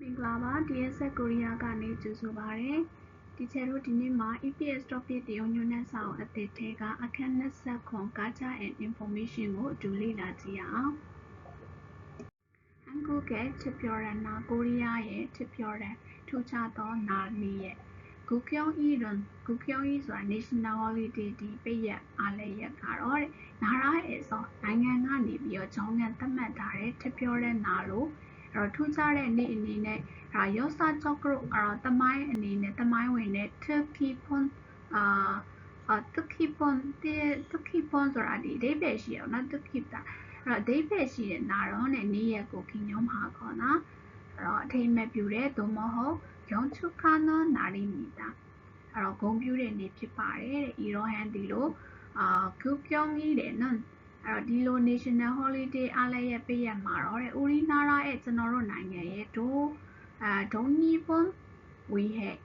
မင်္ဂလာပါ DSS Korea ကနေကြိုဆိုပါရစေ။ Teacher တို့ဒီနေ့မှာ EPS Topic တရုံညွှန်းတမ်းစာအုပ်အသစ်ထဲကအခန်း29 Culture and Information ကိုအတူလေ့လာကြည့်ရအောင်။ Hangul-guk Tipyorana ကိုရီးယားရဲ့ Tipyoran ထူးခြားသောနာမည်ရဲ့ Gukyeong-ilun Gukyeong-il ဆိုတာ National Holiday ဒီပိတ်ရက်အားလပ်ရက်ကတော့တဲ့ Nara-eason နိုင်ငံကနေပြီးတော့ဂျုံးကန်သတ်မှတ်ထားတဲ့ Tipyoran နာလို့ တော့ထူးခြားတဲ့နေ့အနေနဲ့ဒါရောစာချော့ကရုအဲ့တော့တမိုင်းအနေနဲ့တမိုင်းဝင်တဲ့ Turkey Pon အာအာတုခိပွန်တဲ့တုခိပွန်ဆိုတာဒီအဓိပ္ပာယ်ရှိရအောင်နော်တုခိတာအဲ့တော့အဓိပ္ပာယ်ရှိတဲ့နာတော့နဲ့နေ့ရက်ကိုခင်ညုံမှာခေါ်နော်အဲ့တော့အထိမ့်မဲ့ပြူတဲ့သို့မဟုတ်ရုံချုခါနောနာရီမီတာအဲ့တော့ဂုံပြူတဲ့နေ့ဖြစ်ပါတယ်တဲ့ဤတော့ဟန်ဒီလိုအာကုပြုံးကြီးတဲ့နော် အဲ့တော့ဒီလို national holiday အားလည်းရဲ့ပေးရမှာတော့တဲ့ Urinara ရဲ့ကျွန်တော်တို့နိုင်ငံရဲ့ဒိုအာဒိုနီဘွန်ဝီဟဲ့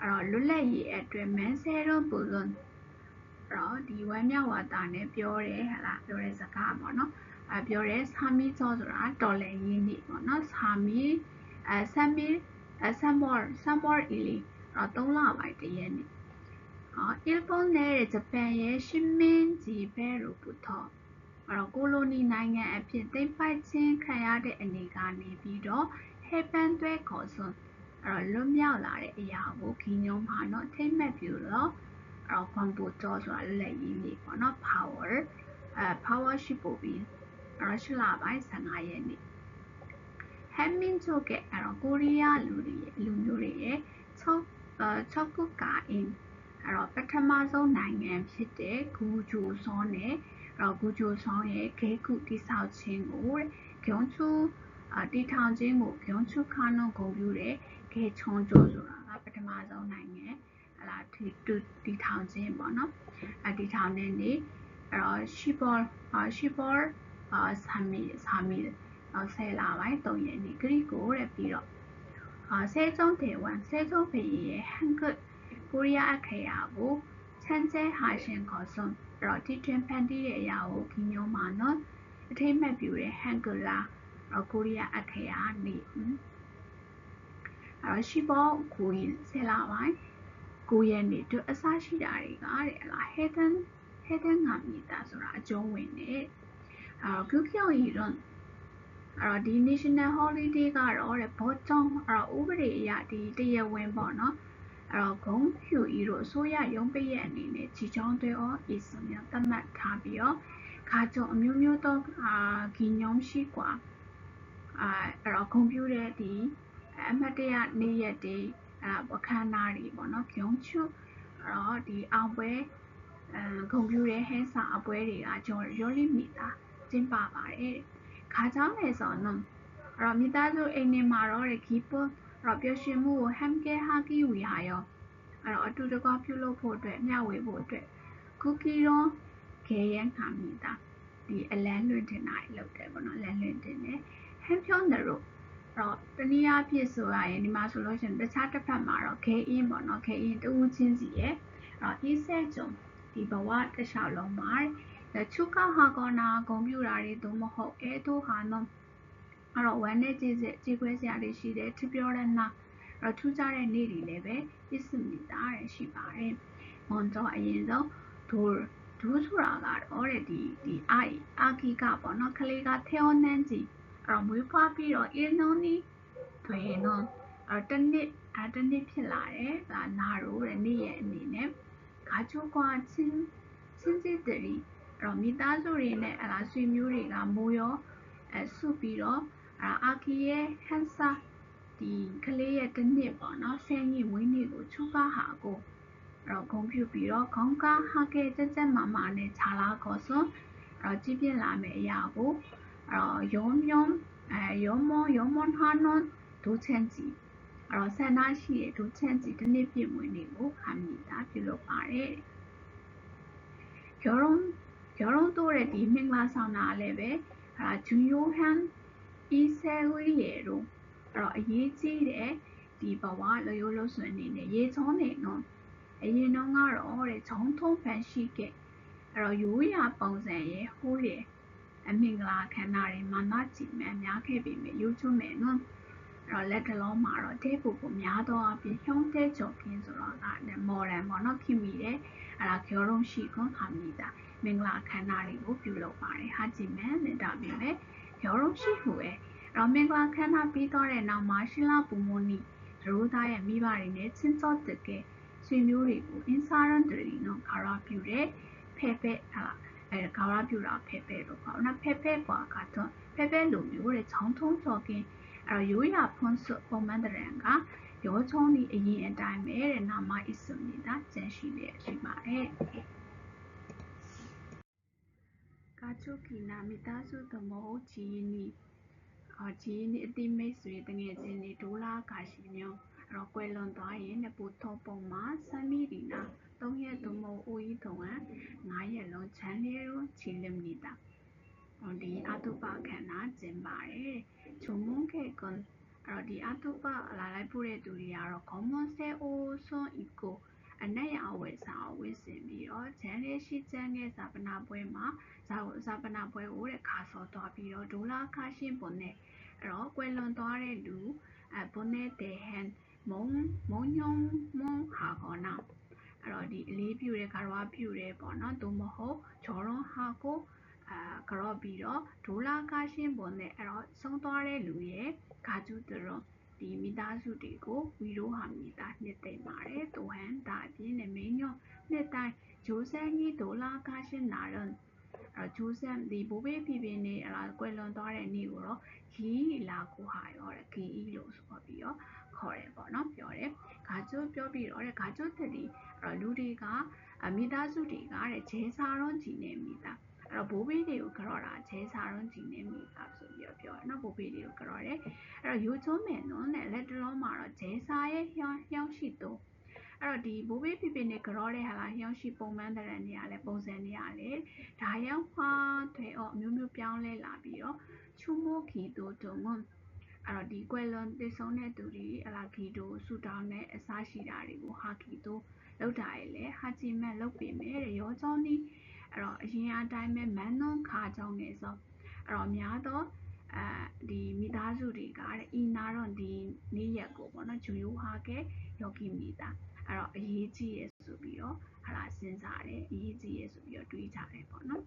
အဲ့တော့လွတ်လပ်ရေးအတွက် Mansero Bulon အဲ့တော့ဒီဝမ်းမြောက်ဝါတာနဲ့ပြောတယ်ဟလားပြောတဲ့စကားပေါ့နော်အပြောတယ်ဆာမီကျော်ဆိုတာတော်လည်ရင်းနေပေါ့နော်ဆာမီအဲဆမ်မီအဲဆမ်ဘောဆမ်ဘောအီလီအဲ့တော့၃လပိုင်းတရက်နေအော်အီလ်ပွန်နဲ့ဂျပန်ရဲ့ရှင်မင်းဂျီဘဲရူပူထော့ အဲ့တော့ကိုလိုနီနိုင်ငံအဖြစ်သိမ့်ပိုက်ခြင်းခံရတဲ့အနေကနေပြီးတော့ဟေပန်သွဲခေါ်ဆိုအဲ့တော့လွတ်မြောက်လာတဲ့အရာကိုဂီညုံမှာနော်ထိမ့်မဲ့ပြုတော့အဲ့တော့ computer ဆိုတာလက်ရင်းလေးပေါ့နော် power အဲ power ရှိပို့ပြီးအဲ့တော့ရှလာပိုင်း15ရက်နေ့ဟမ်မင်းချိုကအဲ့တော့ကိုရီးယားလူတွေလူမျိုးတွေရဲ့ချုပ်ချုပ်ကုကာအင်းအဲ့တော့ပထမဆုံးနိုင်ငံဖြစ်တဲ့ဂူဂျိုဇွန်နဲ့ တော့ဂူဂျိုဆောင်ရဲ့ဂဲကုတိဆောက်ခြင်းကိုဂုံချူတီထောင်ခြင်းကိုဂုံချူခါနုံဂုံပြူတဲ့ဂဲချုံကျိုဆိုတာကပထမဆုံးနိုင်ငံဟလာတီတီထောင်ခြင်းပေါ့နော်အတီထောင်တဲ့နေ့အဲ့တော့ရှီဘောရှီဘောအာဆာမီဆာမီတော့ဆယ်လာပိုင်း၃ရက်နေ့ဂရိကိုတဲ့ပြီးတော့အာဆဲကျုံတေဝန်ဆဲကျုံဖေးရဲ့ဟန်ကကိုရီးယားအခရာကိုချမ်းကျဲဟာရှင်ခေါ်စွန် အဲ့တော့ဒီတွင်ဖန်တီးတဲ့အရာကိုဒီမျိုးမှာနော်အထိမ့်မှတ်ပြတဲ့ဟန်ဂလာတော့ကိုရီးယားအခရာနေအဲ့တော့ရှိပေါ်ကိုရင်ဆယ်လာပိုင်းကိုရဲ့နေတူအစားရှိတာတွေကတဲ့အလားဟဲတန်ဟဲတန်ငါမီတာဆိုတာအကျုံးဝင်နေအဲ့တော့ကုကျော်ရီတော့အဲ့တော့ဒီ national holiday ကတော့တဲ့ဘောကြောင့်အဲ့တော့ဥပဒေအရဒီတရားဝင်ပေါ့နော် အဲ့တော့ဂုံဖြူဤတို့အစိုးရရုံးပိတ်ရဲ့အနေနဲ့ကြီးချောင်းတွေဩဤစမြသတ်မှတ်ထားပြီးတော့ခါကြုံအမျိုးမျိုးသောအာဂီညုံရှိกว่าအာအဲ့တော့ဂုံပြူတဲ့ဒီအမတ်တရနေ့ရက်တွေအဲ့အခမ်းအနားတွေပေါ့နော်ဂုံချူအဲ့တော့ဒီအောင်ပွဲအဲဂုံပြူတဲ့ဟဲစာအပွဲတွေကကျွန်တော်ရောလိမီတာကျင်းပပါတယ်ခါကြောင်းလေဆိုတော့အဲ့တော့မိသားစုအိမ်နေမှာတော့ဂီပွန် တော့ပျော်ရွှင်မှုကိုဟမ်ကဲဟာကီဝီဟာရောအဲ့တော့အတူတကွပြုလုပ်ဖို့အတွက်မျှဝေဖို့အတွက်ကူကီရောဂဲရန်ခါမိတာဒီအလန်းလွင်တင်တာလုပ်တယ်ပေါ့နော်လန်းလွင်တင်တယ်ဟမ်ဖြောင်းတယ်တော့တော့တနည်းအားဖြင့်ဆိုရရင်ဒီမှာဆိုလို့ရှိရင်တခြားတစ်ဖက်မှာတော့ဂဲအင်းပေါ့နော်ဂဲအင်းတူးချင်းစီရဲ့အဲ့တော့ဒီဆက်ကြုံဒီဘဝတစ်လျှောက်လုံးမှာချူကဟာကောနာဂုံပြူတာတွေသို့မဟုတ်အဲတို့ဟာနော် အဲ့တော့ဝမ်းနဲ့ကြည့်စစ်ကြည်ခွဲစရာတွေရှိတယ်ထပြောတဲ့နာအဲ့တော့ထူးခြားတဲ့နေ့တွေလည်းပဲပြစ်စမိတာရရှိပါတယ်။မွန်တော့အရင်ဆုံးဒိုဒိုဆိုတာကတော့တဲ့ဒီဒီအာအာကီကပေါ့နော်ကလေးကသေောနန်းကြီးအဲ့တော့မွေးဖွားပြီးတော့အင်းနုံးနီတွေနော်အဲ့တနစ်အတနစ်ဖြစ်လာတယ်ဒါနာရိုးတဲ့နေ့ရဲ့အနေနဲ့ခါချိုးကွာချင်းချင်းစစ်တရီအဲ့တော့မိသားစုတွေနဲ့အလားဆွေမျိုးတွေကမိုးရောအဲဆုပြီးတော့ အာအာကီရဲ့ဟန်ဆာဒီကလေးရဲ့တစ်နှစ်ပေါ့နော်ဆယ်နှစ်ဝင်းနေကိုချူကားဟာကိုအဲ့တော့ဂုံပြူပြီးတော့ခေါင်းကားဟာကဲကြက်ကြက်မမနဲ့ခြာလာခေါ်စွန်အဲ့တော့ကြည့်ပြလာမယ့်အရာကိုအဲ့တော့ယုံယုံအဲယုံမောယုံမွန်ဟာနွန်ဒူချန်ကြီးအဲ့တော့ဆန္ဒရှိတဲ့ဒူချန်ကြီးတစ်နှစ်ပြည့်ဝင်နေကိုခမ်းမိတာပြုလုပ်ပါတယ်ကျော်ရုံကျော်ရုံတို့တဲ့ဒီမင်္ဂလာဆောင်တာလည်းပဲအဲ့ဒါဂျူယိုဟန် ဤဆဲဝေးရေတို့အဲ့တော့အရေးကြီးတယ်ဒီဘဝလရိုးလုံးစွန်အနေနဲ့ရေချောင်းနေနော်အရင်တော့ကတော့တဲ့ချောင်းထုံးဖန်ရှိခဲ့အဲ့တော့ရိုးရာပုံစံရဲ့ဟိုးရဲ့အမင်္ဂလာခန္ဓာတွေမာနကြည်မှန်များခဲ့ပြီမြေရိုးချွတ်မယ်နော်အဲ့တော့လက်ကလုံးမှာတော့တဲ့ပုံပုံများသောအပြင်ဖြုံးတဲ့ကြော်ကင်းဆိုတော့ကမော်ရန်ပေါ့နော်ခင်မိတယ်အဲ့ဒါကျော်လုံးရှိခွန်ခါမိတာမင်္ဂလာခန္ဓာတွေကိုပြုလုပ်ပါတယ်ဟာကြည်မှန်တဲ့ဒါပြင်ပဲ ရောရုံရှိဟုပဲရောမင်္ဂလာခမ်းနားပြီးတော့တဲ့နောက်မှာရှီလာပူမိုနီရိုးသားရဲ့မိဘတွေနဲ့ချင်းစော့တကယ်ဆွေမျိုးတွေကိုအင်စာရန်တရီနော်ခါရပြူတယ်ဖဲဖဲဟာအဲခါရပြူတာဖဲဖဲလို့ခေါ်နော်ဖဲဖဲကွာကတော့ဖဲဖဲလိုမျိုးတဲ့ချောင်းထုံးကျော်ကင်းအဲရိုးရာဖွန်ဆွပုံမှန်တရန်ကရောချုံဒီအရင်အတိုင်းပဲတဲ့နာမအစ်စုံနေတာကျန်ရှိတဲ့အချိန်ပါတဲ့ ယ်ကာချုကီနာမိသားစုသမုတ်ဂျီနီအော်ဂျီနီအတိမိတ်ဆွေတငယ်ချင်းတွေဒိုလာကာရှိမျိုးအဲ့တော့ကွယ်လွန်သွားရင်နပူထောပုံမှာဆမ်မီဒီနာ၃ရက်သို့မဟုတ်အိုဤတုံက9ရက်လုံးချမ်းလေးရောချီလမ်နေတာဒီအတုပခန္ဓာကျင်ပါတယ်ဂျုံမုန်ကေကွန်အဲ့တော့ဒီအတုပလာလိုက်ပို့တဲ့သူတွေကတော့ common say o son eco အနက်ရအဝယ်စာဝစ်စင်ပြီးတော့ဂျန်လေးရှိချမ်းတဲ့ဇာပနာပွဲမှာဇာဇာပနာပွဲကိုတဲ့ခါစောသွားပြီးတော့ဒေါ်လာခါရှင်းပုံနဲ့အဲ့တော့ကွယ်လွန်သွားတဲ့လူအဘုန်နဲ့တဲ့ဟန်မုံမုံညုံမုံဟာကောနာအဲ့တော့ဒီအလေးပြုတဲ့ခါရွာပြုတဲ့ပေါ့နော်သို့မဟုတ်ဂျော်ရွန်ဟာကိုအာကြော့ပြီးတော့ဒိုလာကားရှင်းပုံနဲ့အဲ့တော့ဆုံးသွားတဲ့လူရဲ့ဂါကျူတရော ဒီမိသားစုတွေကိုဝီရိုဟာမိသားနှစ်သိမ့်ပါတယ်။တူဟန်ဒါအပြင်နဲ့မင်းညောနှစ်တိုင်းဂျိုးဆန်ကြီးဒိုလာကားရှင်းနာရန်အဲ့ဂျိုးဆန်ဒီဘိုးဘေးပြပြနေအလားကွယ်လွန်သွားတဲ့နေ့ကိုတော့ဂီလာကိုဟာရောတဲ့ဂီအီလို့ဆိုပြီးတော့ခေါ်တယ်ပေါ့နော်ပြောတယ်။ဂါကျိုးပြောပြီးတော့တဲ့ဂါကျိုးတတိအဲ့လူတွေကမိသားစုတွေကတဲ့ဂျဲစာရွန်ကြီးနေမိသား အဲ့တော့ဘိုးဘေးတွေကိုကြော်တာဂျဲစာရွန်ကြီးနေမိသားဆိုပြီးတော့ပြောတယ်နော်ဘိုးဘေးတွေကိုကြော်တယ်အဲ့တော့ယူချုံးမယ်နော်နဲ့လက်တလုံးမှာတော့ဂျဲစာရဲ့ဟျောင်းဟျောင်းရှိတော့အဲ့တော့ဒီဘိုးဘေးပြပြနဲ့ကြောတဲ့ဟာလားဟျောင်းရှိပုံမှန်တဲ့နေရာလဲပုံစံနေရာလဲဒါရောက်မှာထွေအော်အမျိုးမျိုးပြောင်းလဲလာပြီးတော့ချူမိုခီတိုတုံမွန်အဲ့တော့ဒီကွယ်လွန်တည်ဆုံးတဲ့သူတွေအလာခီတိုဆူတောင်းတဲ့အစားရှိတာတွေကိုဟာခီတိုလောက်တာရဲ့လေဟာချီမက်လောက်ပေမဲ့ရောချောင်းဒီ အဲ့တော့အရင်အတိုင်းပဲမန်နွန်ခါကြောင်းနေဆိုအဲ့တော့အများတော့အဲဒီမိသားစုတွေကတဲ့အီနာတော့ဒီနေ့ရက်ကိုပေါ့နော်ဂျူယိုဟာကဲယောဂီမိသားအဲ့တော့အရေးကြီးရဆိုပြီးတော့ဟာလာစဉ်းစားတယ်အရေးကြီးရဆိုပြီးတော့တွေးကြတယ်ပေါ့နော်